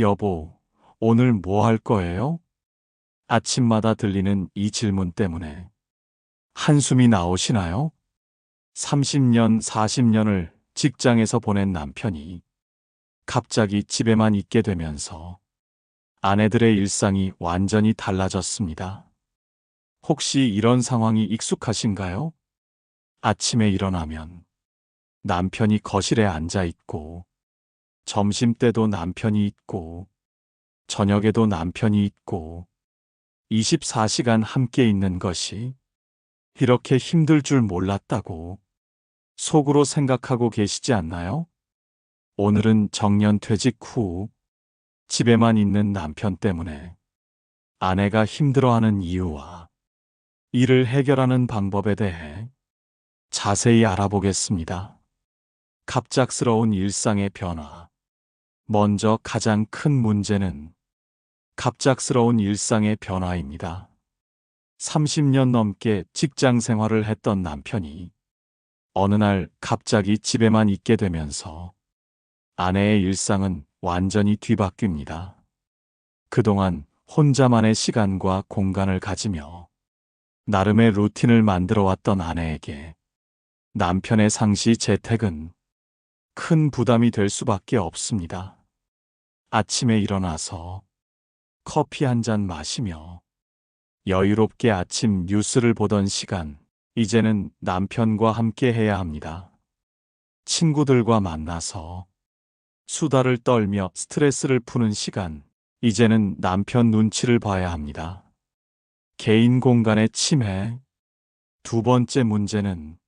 여보, 오늘 뭐 할 거예요? 아침마다 들리는 이 질문 때문에 한숨이 나오시나요? 30년, 40년을 직장에서 보낸 남편이 갑자기 집에만 있게 되면서 아내들의 일상이 완전히 달라졌습니다. 혹시 이런 상황이 익숙하신가요? 아침에 일어나면 남편이 거실에 앉아 있고, 점심 때도 남편이 있고, 저녁에도 남편이 있고, 24시간 함께 있는 것이 이렇게 힘들 줄 몰랐다고 속으로 생각하고 계시지 않나요? 오늘은 정년 퇴직 후 집에만 있는 남편 때문에 아내가 힘들어하는 이유와 이를 해결하는 방법에 대해 자세히 알아보겠습니다. 갑작스러운 일상의 변화. 먼저 가장 큰 문제는 갑작스러운 일상의 변화입니다. 30년 넘게 직장 생활을 했던 남편이 어느 날 갑자기 집에만 있게 되면서 아내의 일상은 완전히 뒤바뀝니다. 그동안 혼자만의 시간과 공간을 가지며 나름의 루틴을 만들어 왔던 아내에게 남편의 상시 재택은 큰 부담이 될 수밖에 없습니다. 아침에 일어나서 커피 한 잔 마시며 여유롭게 아침 뉴스를 보던 시간, 이제는 남편과 함께 해야 합니다. 친구들과 만나서 수다를 떨며 스트레스를 푸는 시간, 이제는 남편 눈치를 봐야 합니다. 개인 공간의 침해. 두 번째 문제는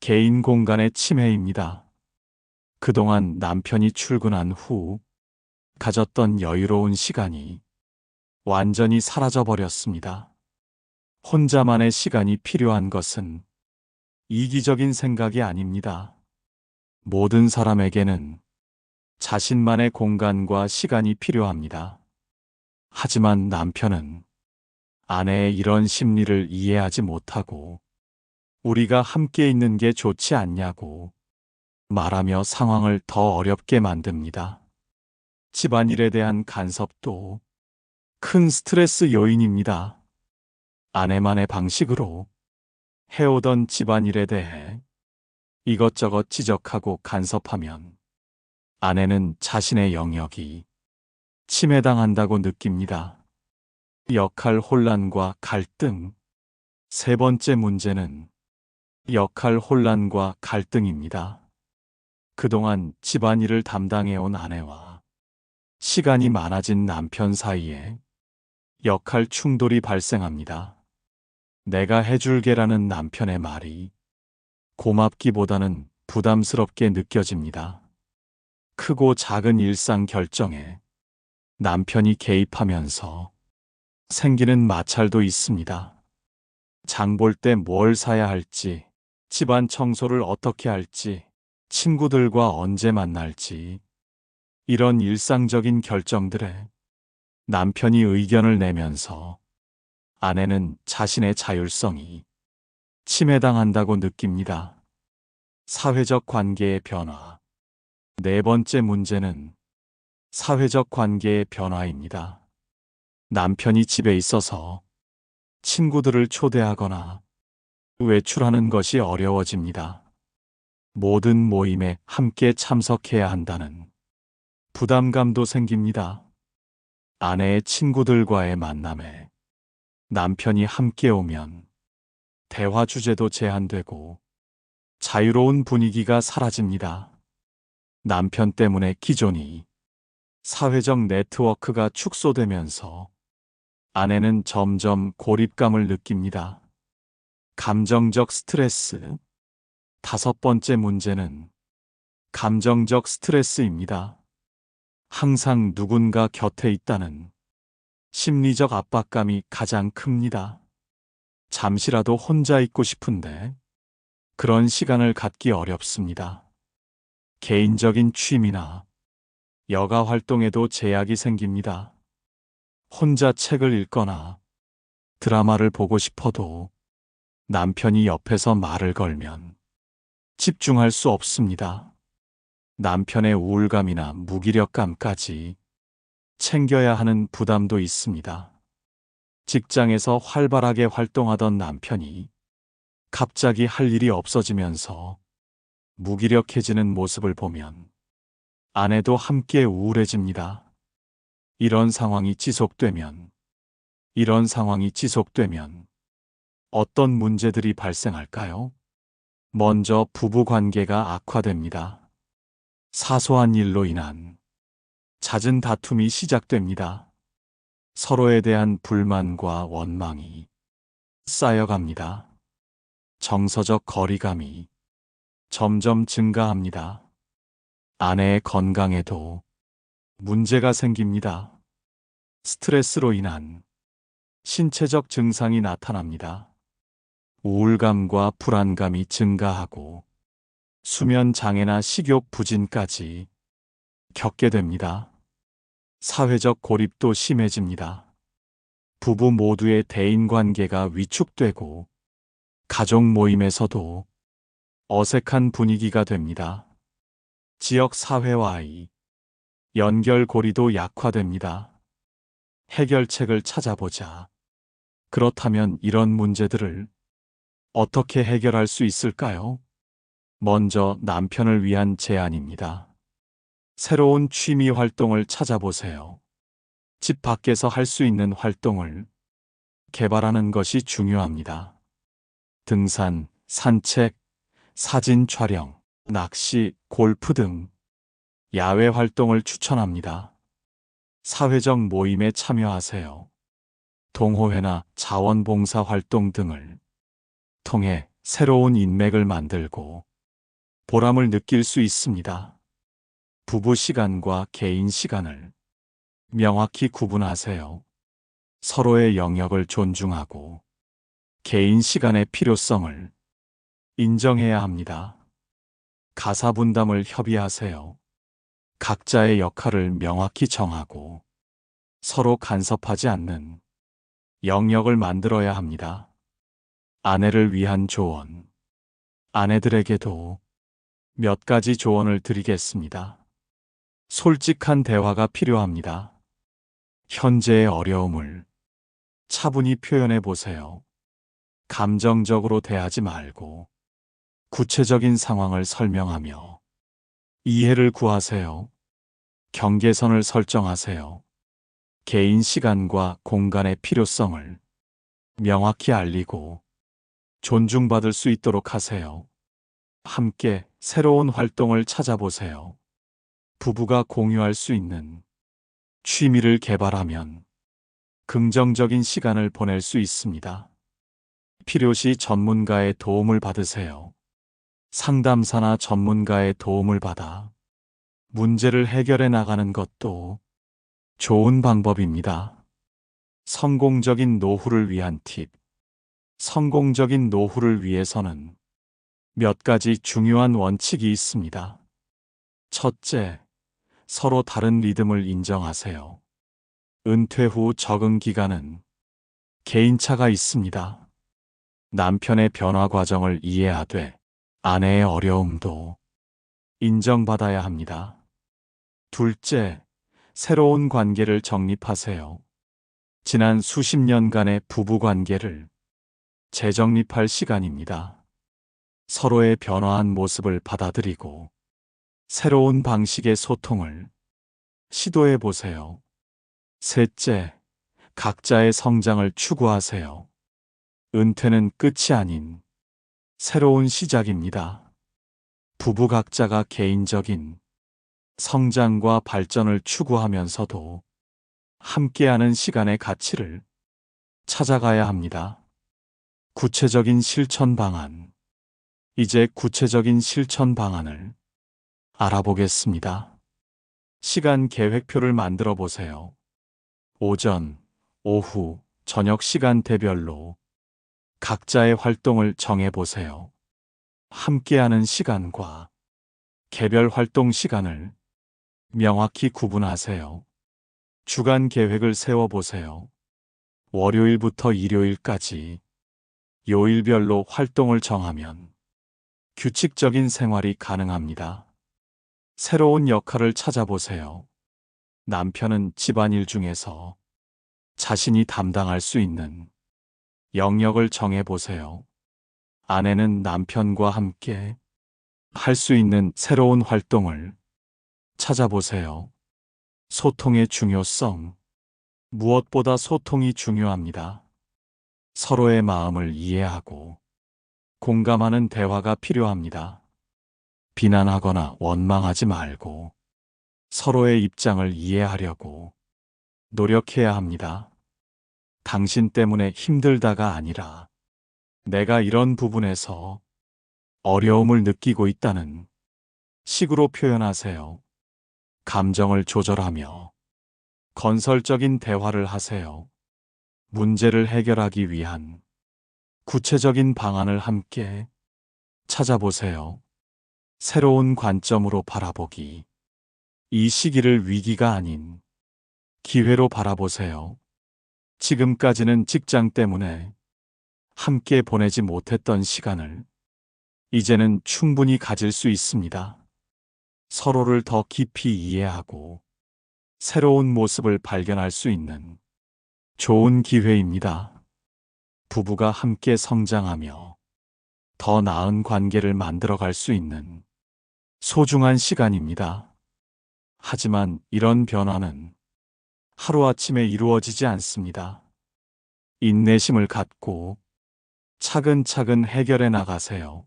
개인 공간의 침해입니다. 그동안 남편이 출근한 후 가졌던 여유로운 시간이 완전히 사라져 버렸습니다. 혼자만의 시간이 필요한 것은 이기적인 생각이 아닙니다. 모든 사람에게는 자신만의 공간과 시간이 필요합니다. 하지만 남편은 아내의 이런 심리를 이해하지 못하고 우리가 함께 있는 게 좋지 않냐고 말하며 상황을 더 어렵게 만듭니다. 집안일에 대한 간섭도 큰 스트레스 요인입니다. 아내만의 방식으로 해오던 집안일에 대해 이것저것 지적하고 간섭하면 아내는 자신의 영역이 침해당한다고 느낍니다. 역할 혼란과 갈등. 세 번째 문제는 역할 혼란과 갈등입니다. 그동안 집안일을 담당해온 아내와 시간이 많아진 남편 사이에 역할 충돌이 발생합니다. 내가 해줄게라는 남편의 말이 고맙기보다는 부담스럽게 느껴집니다. 크고 작은 일상 결정에 남편이 개입하면서 생기는 마찰도 있습니다. 장 볼 때 뭘 사야 할지, 집안 청소를 어떻게 할지, 친구들과 언제 만날지, 이런 일상적인 결정들에 남편이 의견을 내면서 아내는 자신의 자율성이 침해당한다고 느낍니다. 사회적 관계의 변화. 네 번째 문제는 사회적 관계의 변화입니다. 남편이 집에 있어서 친구들을 초대하거나 외출하는 것이 어려워집니다. 모든 모임에 함께 참석해야 한다는 부담감도 생깁니다. 아내의 친구들과의 만남에 남편이 함께 오면 대화 주제도 제한되고 자유로운 분위기가 사라집니다. 남편 때문에 기존이 사회적 네트워크가 축소되면서 아내는 점점 고립감을 느낍니다. 감정적 스트레스. 다섯 번째 문제는 감정적 스트레스입니다. 항상 누군가 곁에 있다는 심리적 압박감이 가장 큽니다. 잠시라도 혼자 있고 싶은데 그런 시간을 갖기 어렵습니다. 개인적인 취미나 여가 활동에도 제약이 생깁니다. 혼자 책을 읽거나 드라마를 보고 싶어도 남편이 옆에서 말을 걸면 집중할 수 없습니다. 남편의 우울감이나 무기력감까지 챙겨야 하는 부담도 있습니다. 직장에서 활발하게 활동하던 남편이 갑자기 할 일이 없어지면서 무기력해지는 모습을 보면 아내도 함께 우울해집니다. 이런 상황이 지속되면, 이런 상황이 지속되면 어떤 문제들이 발생할까요? 먼저 부부 관계가 악화됩니다. 사소한 일로 인한 잦은 다툼이 시작됩니다. 서로에 대한 불만과 원망이 쌓여갑니다. 정서적 거리감이 점점 증가합니다. 아내의 건강에도 문제가 생깁니다. 스트레스로 인한 신체적 증상이 나타납니다. 우울감과 불안감이 증가하고 수면 장애나 식욕 부진까지 겪게 됩니다. 사회적 고립도 심해집니다. 부부 모두의 대인 관계가 위축되고 가족 모임에서도 어색한 분위기가 됩니다. 지역 사회와의 연결고리도 약화됩니다. 해결책을 찾아보자. 그렇다면 이런 문제들을 어떻게 해결할 수 있을까요? 먼저 남편을 위한 제안입니다. 새로운 취미 활동을 찾아보세요. 집 밖에서 할 수 있는 활동을 개발하는 것이 중요합니다. 등산, 산책, 사진 촬영, 낚시, 골프 등 야외 활동을 추천합니다. 사회적 모임에 참여하세요. 동호회나 자원봉사 활동 등을 통해 새로운 인맥을 만들고 보람을 느낄 수 있습니다. 부부 시간과 개인 시간을 명확히 구분하세요. 서로의 영역을 존중하고 개인 시간의 필요성을 인정해야 합니다. 가사 분담을 협의하세요. 각자의 역할을 명확히 정하고 서로 간섭하지 않는 영역을 만들어야 합니다. 아내를 위한 조언. 아내들에게도 몇 가지 조언을 드리겠습니다. 솔직한 대화가 필요합니다. 현재의 어려움을 차분히 표현해 보세요. 감정적으로 대하지 말고 구체적인 상황을 설명하며 이해를 구하세요. 경계선을 설정하세요. 개인 시간과 공간의 필요성을 명확히 알리고 존중받을 수 있도록 하세요. 함께 새로운 활동을 찾아보세요. 부부가 공유할 수 있는 취미를 개발하면 긍정적인 시간을 보낼 수 있습니다. 필요시 전문가의 도움을 받으세요. 상담사나 전문가의 도움을 받아 문제를 해결해 나가는 것도 좋은 방법입니다. 성공적인 노후를 위한 팁. 성공적인 노후를 위해서는 몇 가지 중요한 원칙이 있습니다. 첫째, 서로 다른 리듬을 인정하세요. 은퇴 후 적응 기간은 개인차가 있습니다. 남편의 변화 과정을 이해하되 아내의 어려움도 인정받아야 합니다. 둘째, 새로운 관계를 정립하세요. 지난 수십 년간의 부부 관계를 재정립할 시간입니다. 서로의 변화한 모습을 받아들이고 새로운 방식의 소통을 시도해 보세요. 셋째, 각자의 성장을 추구하세요. 은퇴는 끝이 아닌 새로운 시작입니다. 부부 각자가 개인적인 성장과 발전을 추구하면서도 함께하는 시간의 가치를 찾아가야 합니다. 구체적인 실천 방안. 이제 구체적인 실천 방안을 알아보겠습니다. 시간 계획표를 만들어 보세요. 오전, 오후, 저녁 시간대별로 각자의 활동을 정해 보세요. 함께하는 시간과 개별 활동 시간을 명확히 구분하세요. 주간 계획을 세워 보세요. 월요일부터 일요일까지 요일별로 활동을 정하면 규칙적인 생활이 가능합니다. 새로운 역할을 찾아보세요. 남편은 집안일 중에서 자신이 담당할 수 있는 영역을 정해 보세요. 아내는 남편과 함께 할 수 있는 새로운 활동을 찾아보세요. 소통의 중요성. 무엇보다 소통이 중요합니다. 서로의 마음을 이해하고 공감하는 대화가 필요합니다. 비난하거나 원망하지 말고 서로의 입장을 이해하려고 노력해야 합니다. 당신 때문에 힘들다가 아니라 내가 이런 부분에서 어려움을 느끼고 있다는 식으로 표현하세요. 감정을 조절하며 건설적인 대화를 하세요. 문제를 해결하기 위한 구체적인 방안을 함께 찾아보세요. 새로운 관점으로 바라보기. 이 시기를 위기가 아닌 기회로 바라보세요. 지금까지는 직장 때문에 함께 보내지 못했던 시간을 이제는 충분히 가질 수 있습니다. 서로를 더 깊이 이해하고 새로운 모습을 발견할 수 있는 좋은 기회입니다. 부부가 함께 성장하며 더 나은 관계를 만들어갈 수 있는 소중한 시간입니다. 하지만 이런 변화는 하루아침에 이루어지지 않습니다. 인내심을 갖고 차근차근 해결해 나가세요.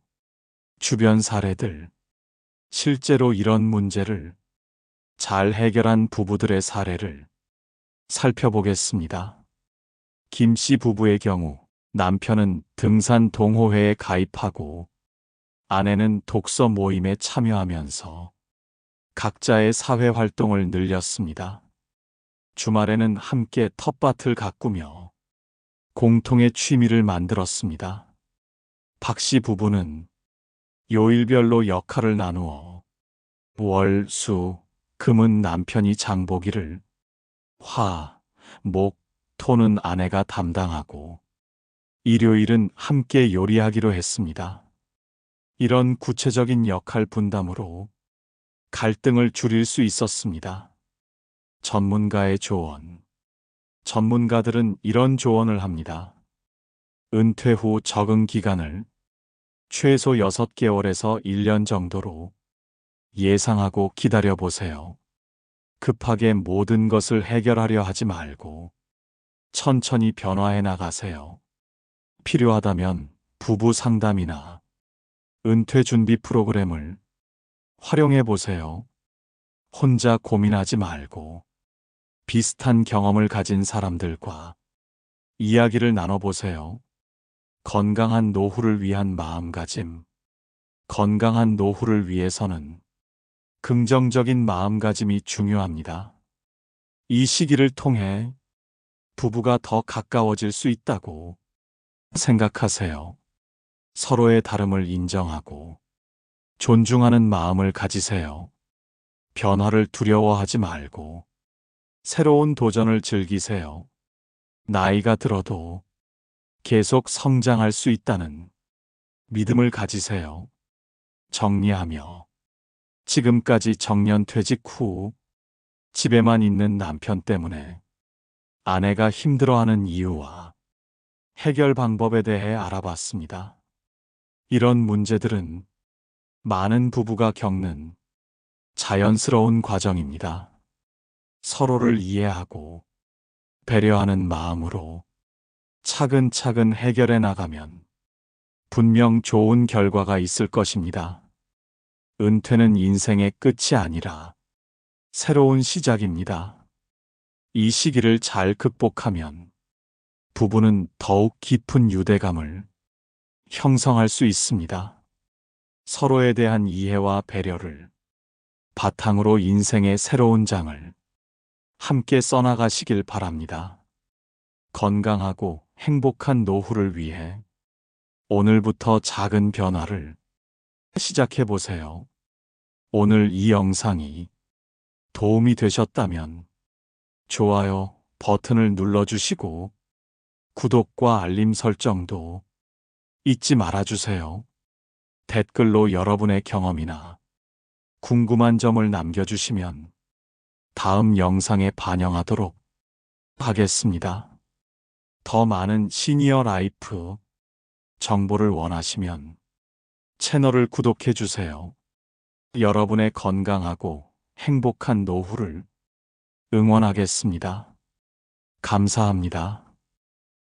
주변 사례들, 실제로 이런 문제를 잘 해결한 부부들의 사례를 살펴보겠습니다. 김 씨 부부의 경우 남편은 등산 동호회에 가입하고 아내는 독서 모임에 참여하면서 각자의 사회 활동을 늘렸습니다. 주말에는 함께 텃밭을 가꾸며 공통의 취미를 만들었습니다. 박 씨 부부는 요일별로 역할을 나누어 월, 수, 금은 남편이 장보기를, 화, 목, 토는 아내가 담당하고 일요일은 함께 요리하기로 했습니다. 이런 구체적인 역할 분담으로 갈등을 줄일 수 있었습니다. 전문가의 조언. 전문가들은 이런 조언을 합니다. 은퇴 후 적응 기간을 최소 6개월에서 1년 정도로 예상하고 기다려 보세요. 급하게 모든 것을 해결하려 하지 말고 천천히 변화해 나가세요. 필요하다면 부부 상담이나 은퇴 준비 프로그램을 활용해 보세요. 혼자 고민하지 말고 비슷한 경험을 가진 사람들과 이야기를 나눠보세요. 건강한 노후를 위한 마음가짐. 건강한 노후를 위해서는 긍정적인 마음가짐이 중요합니다. 이 시기를 통해 부부가 더 가까워질 수 있다고 생각하세요. 서로의 다름을 인정하고 존중하는 마음을 가지세요. 변화를 두려워하지 말고 새로운 도전을 즐기세요. 나이가 들어도 계속 성장할 수 있다는 믿음을 가지세요. 정리하며 지금까지 정년 퇴직 후 집에만 있는 남편 때문에 아내가 힘들어하는 이유와 해결 방법에 대해 알아봤습니다. 이런 문제들은 많은 부부가 겪는 자연스러운 과정입니다. 서로를 이해하고 배려하는 마음으로 차근차근 해결해 나가면 분명 좋은 결과가 있을 것입니다. 은퇴는 인생의 끝이 아니라 새로운 시작입니다. 이 시기를 잘 극복하면 부부는 더욱 깊은 유대감을 형성할 수 있습니다. 서로에 대한 이해와 배려를 바탕으로 인생의 새로운 장을 함께 써나가시길 바랍니다. 건강하고 행복한 노후를 위해 오늘부터 작은 변화를 시작해 보세요. 오늘 이 영상이 도움이 되셨다면 좋아요 버튼을 눌러주시고 구독과 알림 설정도 잊지 말아주세요. 댓글로 여러분의 경험이나 궁금한 점을 남겨주시면 다음 영상에 반영하도록 하겠습니다. 더 많은 시니어 라이프 정보를 원하시면 채널을 구독해 주세요. 여러분의 건강하고 행복한 노후를 응원하겠습니다. 감사합니다.